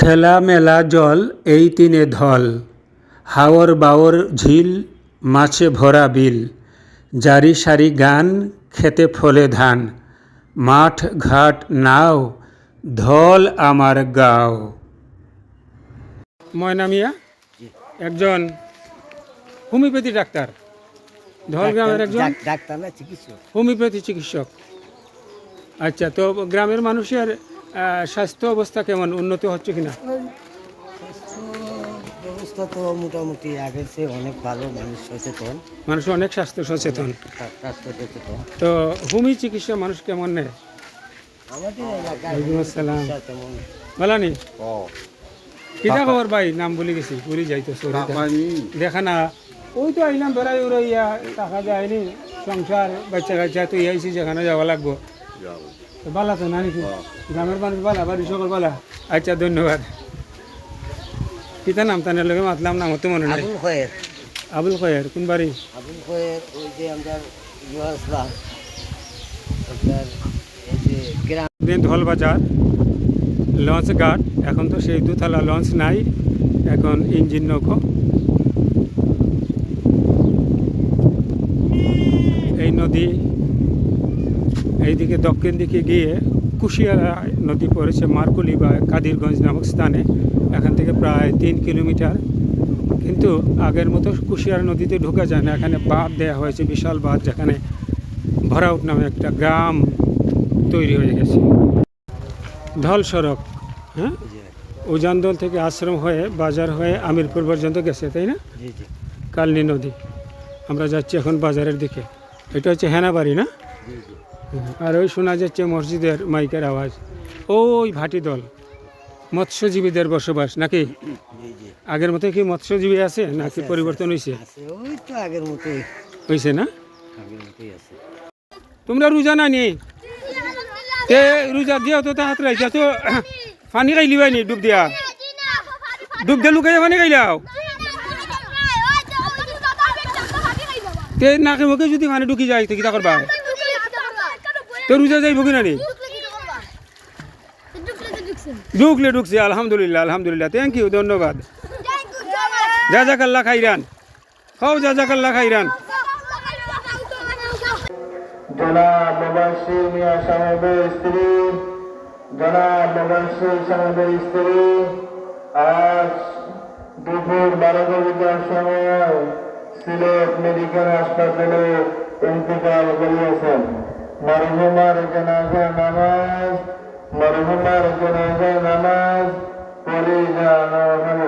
খেলা মেলা জল এই তিনে ধল হাওর বাওর ঝিল মাছে ভরা বিল। জারি সারি গান খেতে ফলে ধান। মাঠ ঘাট নাও ধল আমার গাও। ময়না মিয়া একজন হোমিওপ্যাথি ডাক্তার। ধল গ্রামের একজন ডাক্তার না চিকিৎসক। হোমিওপ্যাথি চিকিৎসক। আচ্ছা তো গ্রামের মানুষের স্বাস্থ্য অবস্থা কেমন? উন্নতি হচ্ছে কিনা? স্বাস্থ্য ব্যবস্থা তো মোটামুটি আগের চেয়ে অনেক ভালো মানুষ সচেতন। মানুষ অনেক স্বাস্থ্য সচেতন। স্বাস্থ্য সচেতন। তো হোমি চিকিৎসা মানুষ কেমন নেয়? আমাদের এলাকায় আসসালাম। চিকিৎসা তেমন কিটা খবর ভাই? নাম বলে গেছি দেখা না। ওই তো আইলাম বেড়াই উড়াইয়া টাকা যায়নি সংসার বাচ্চা কাচ্চা তো আইসি যেখানে যাওয়া লাগবো। বালা তো না নাকি গ্রামের মানুষ বালা বাড়ি সকল বালা। আচ্ছা ধন্যবাদ। কিতা নাম? তানের লগে মাতলাম নাম তো মনে নাই। আবুল খয়ের। কোন বাড়ি? আবুল খয়ের ওই যে গ্রাম দিন ধল বাজার লঞ্চ ঘাট এখন তো সেই দুতলা লঞ্চ নাই এখন ইঞ্জিন নৌকো এই নদী এইদিকে দক্ষিণ দিকে গিয়ে কুশিয়ারা নদী পড়েছে মারকুলি বা কাদিরগঞ্জ নামক স্থানে। এখান থেকে প্রায় তিন কিলোমিটার। কিন্তু আগের মতো কুশিয়ারা নদীতে ঢোকা যায় না। এখানে বাঁধ দেওয়া হয়েছে বিশাল বাঁধ যেখানে ভরাউট নামে একটা গ্রাম তৈরি হয়ে গেছে। ঢল সড়ক হ্যাঁ? উজানদল থেকে আশ্রম হয়ে বাজার হয়ে আমিরপুর পর্যন্ত গেছে তাই না? কালনি নদী। আমরা যাচ্ছি এখন বাজারের দিকে। এটা হচ্ছে হেনাবাড়ি না? আর ওই শোনা যাচ্ছে মসজিদের মাইকের আওয়াজ। ওই ভাটি দল মৎস্যজীবীদের বসবাস নাকি? আগের মতো কি মৎস্যজীবী আছে নাকি পরিবর্তন হয়েছে আগের মতোই। হয়েছে না? তোমরা রোজা না নি? তে রোজা দিয়া তো তাহাত রাইছা তো পানি খাইলি বাই নি ডুব দিয়া। ডুব দিয়ে লুকাই পানি খাইলাও তে নাকে মুখে যদি পানি ঢুকি যায় তো কিতা করবা? তো রোজা যাইব কিনা নি ঢুকলে ঢুকছে, আলহামদুলিল্লাহ আলহামদুলিল্লাহ। থ্যাংক ইউ ধন্যবাদ। যা জাজাকাল্লা খাইরান। খাও জাজাকাল্লা খাইরান। জনাব মুবাশির মিয়া সাহেবের স্ত্রী জনাব মুবাশির সাহেবের স্ত্রী, আজ দুপুর বারো ঘটিকার সময় সিলেট মেডিকেল হাসপাতালে ইন্তেকাল করিয়েছেন। মরহুমার জানাজা নামাজ মরহুমার জানাজা নামাজ পড়ে হলো